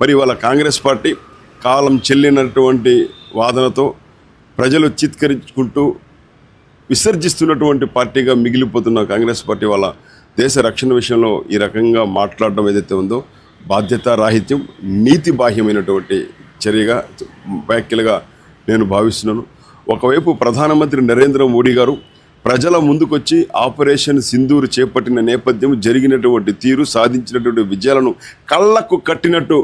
మరి ఇవాళ కాంగ్రెస్ పార్టీ కాలం చెల్లినటువంటి వాదనతో ప్రజలు చిత్కరించుకుంటూ విసర్జిస్తున్నటువంటి పార్టీగా మిగిలిపోతున్న కాంగ్రెస్ పార్టీ వాళ్ళ దేశ రక్షణ విషయంలో ఈ రకంగా మాట్లాడడం ఏదైతే ఉందో బాధ్యతారాహిత్యం నీతి బాహ్యమైనటువంటి చర్యగా వ్యాఖ్యలుగా నేను భావిస్తున్నాను. ఒకవైపు ప్రధానమంత్రి నరేంద్ర మోడీ గారు ప్రజల ముందుకొచ్చి ఆపరేషన్ సింధూరు చేపట్టిన నేపథ్యం జరిగినటువంటి తీరు సాధించినటువంటి విజయాలను కళ్ళకు కట్టినట్టు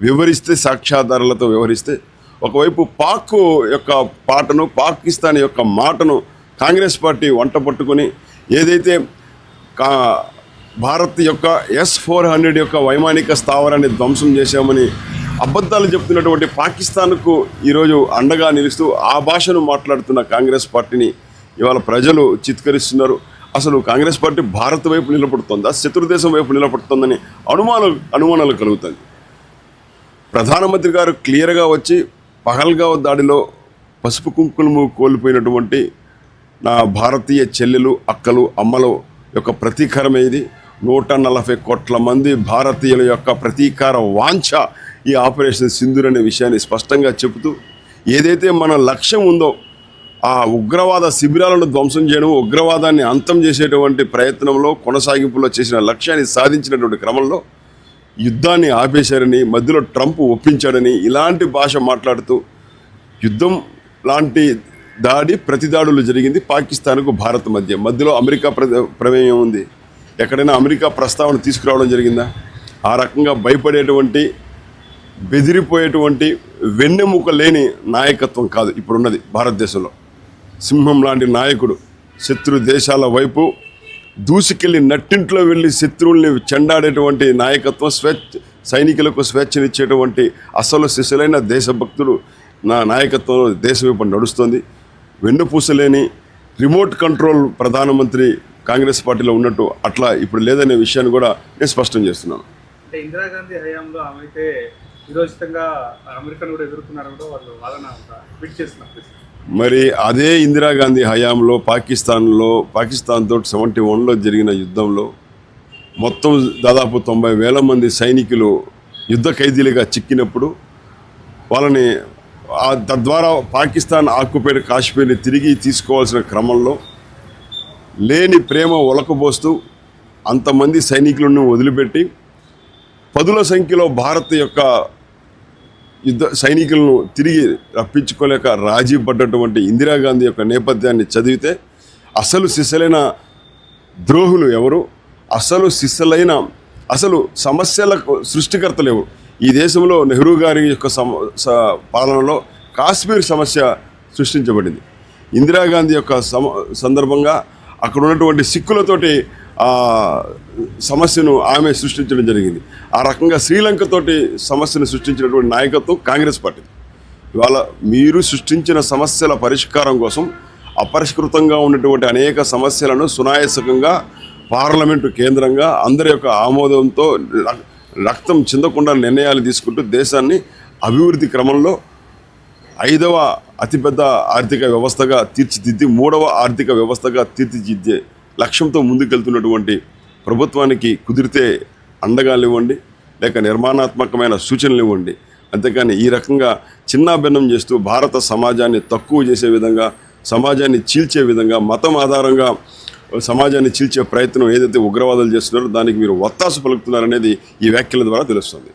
వివరిస్తే సాక్ష్యాధారాలతో వ్యవహరిస్తే ఒకవైపు పాక్ యొక్క పాటను పాకిస్తాన్ యొక్క మాటను కాంగ్రెస్ పార్టీ వంట పట్టుకొని ఏదైతే కా భారత్ యొక్క ఎస్ ఫోర్ హండ్రెడ్ యొక్క వైమానిక స్థావరాన్ని ధ్వంసం చేశామని అబద్ధాలు చెప్తున్నటువంటి పాకిస్తాన్కు ఈరోజు అండగా నిలుస్తూ ఆ భాషను మాట్లాడుతున్న కాంగ్రెస్ పార్టీని ఇవాళ ప్రజలు చిత్కరిస్తున్నారు. అసలు కాంగ్రెస్ పార్టీ భారత్ వైపు నిలబడుతుందా శత్రుదేశం వైపు నిలబడుతుందని అనుమానం అనుమానాలు కలుగుతుంది ప్రధానమంత్రి గారు క్లియర్గా వచ్చి పహల్గావ్ దాడిలో పసుపు కుంకుమము కోల్పోయినటువంటి నా భారతీయ చెల్లెలు అక్కలు అమ్మలు యొక్క ప్రతీకారమే ఇది నూట నలభై కోట్ల మంది భారతీయుల యొక్క ప్రతీకార వాంఛ ఈ ఆపరేషన్ సింధుర్ అనే విషయాన్ని స్పష్టంగా చెబుతూ ఏదైతే మన లక్ష్యం ఉందో ఆ ఉగ్రవాద శిబిరాలను ధ్వంసం చేయడం ఉగ్రవాదాన్ని అంతం చేసేటువంటి ప్రయత్నంలో కొనసాగింపులో చేసిన లక్ష్యాన్ని సాధించినటువంటి క్రమంలో యుద్ధాన్ని ఆపేశారని మధ్యలో ట్రంప్ ఒప్పించాడని ఇలాంటి భాష మాట్లాడుతూ యుద్ధం లాంటి దాడి ప్రతిదాడులు జరిగింది పాకిస్తాన్కు భారత్ మధ్య. మధ్యలో అమెరికా ప్రమేయం ఉంది. ఎక్కడైనా అమెరికా ప్రస్తావన తీసుకురావడం జరిగిందా? ఆ రకంగా భయపడేటువంటి బెదిరిపోయేటువంటి వెన్నెముక లేని నాయకత్వం కాదు ఇప్పుడున్నది భారతదేశంలో. సింహం లాంటి నాయకుడు శత్రు దేశాల వైపు దూసుకెళ్ళి నట్టింట్లో వెళ్ళి శత్రువుల్ని చెండాడేటువంటి నాయకత్వం స్వేచ్ఛ సైనికులకు స్వేచ్ఛనిచ్చేటువంటి అసలు శిశులైన దేశభక్తుడు నా నాయకత్వంలో దేశం ఇప్పుడు నడుస్తుంది. వెన్నుపూసలేని రిమోట్ కంట్రోల్ ప్రధానమంత్రి కాంగ్రెస్ పార్టీలో ఉన్నట్టు అట్లా ఇప్పుడు లేదనే విషయాన్ని కూడా నేను స్పష్టం చేస్తున్నాను. అంటే ఇందిరాగాంధీ హయాంలో ఆమె అయితే విరోచితంగా అమెరికాను కూడా ఎదుర్కొన్నారు కూడా వాళ్ళు వాదన ట్వీట్ చేస్తున్నారు మరి అదే ఇందిరాగాంధీ హయాంలో పాకిస్తాన్లో పాకిస్తాన్తో సెవెంటీ వన్లో జరిగిన యుద్ధంలో మొత్తం దాదాపు తొంభై వేల మంది సైనికులు యుద్ధ ఖైదీలుగా చిక్కినప్పుడు వాళ్ళని తద్వారా పాకిస్తాన్ ఆక్యుపైడ్ కాశ్మీర్ని తిరిగి తీసుకోవాల్సిన క్రమంలో లేని ప్రేమ ఒలకబోస్తూ అంతమంది సైనికులను వదిలిపెట్టి పదుల సంఖ్యలో భారత్ యొక్క యుద్ధ సైనికులను తిరిగి రప్పించుకోలేక రాజీ పడ్డటువంటి ఇందిరాగాంధీ యొక్క నేపథ్యాన్ని చదివితే అసలు సిసలైన ద్రోహులు ఎవరు? అసలు సిసలైన అసలు సమస్యలకు సృష్టికర్తలు ఎవరు? ఈ దేశంలో నెహ్రూ గారి యొక్క స- పాలనలో కాశ్మీర్ సమస్య సృష్టించబడింది. ఇందిరాగాంధీ యొక్క సమ సందర్భంగా అక్కడ ఉన్నటువంటి సిక్కులతోటి సమస్యను ఆమె సృష్టించడం జరిగింది. ఆ రకంగా శ్రీలంకతోటి సమస్యను సృష్టించినటువంటి నాయకత్వం కాంగ్రెస్ పార్టీ ఇవాళ మీరు సృష్టించిన సమస్యల పరిష్కారం కోసం అపరిష్కృతంగా ఉన్నటువంటి అనేక సమస్యలను సునాయాసకంగా పార్లమెంటు కేంద్రంగా అందరి యొక్క ఆమోదంతో రక్- రక్తం చెందకుండా నిర్ణయాలు తీసుకుంటూ దేశాన్ని అభివృద్ధి క్రమంలో ఐదవ అతిపెద్ద ఆర్థిక వ్యవస్థగా తీర్చిదిద్ది మూడవ ఆర్థిక వ్యవస్థగా తీర్చిదిద్దే లక్ష్యంతో ముందుకెళ్తున్నటువంటి ప్రభుత్వానికి కుదిరితే అండగానివ్వండి లేక నిర్మాణాత్మకమైన సూచనలు ఇవ్వండి. అంతేకాని ఈ రకంగా చిన్నాభిన్నం చేస్తూ భారత సమాజాన్ని తక్కువ చేసే విధంగా సమాజాన్ని చీల్చే విధంగా మతం ఆధారంగా సమాజాన్ని చీల్చే ప్రయత్నం ఏదైతే ఉగ్రవాదాలు చేస్తున్నారో దానికి మీరు ఒత్తాసు పలుకుతున్నారనేది ఈ వ్యాఖ్యల ద్వారా తెలుస్తుంది.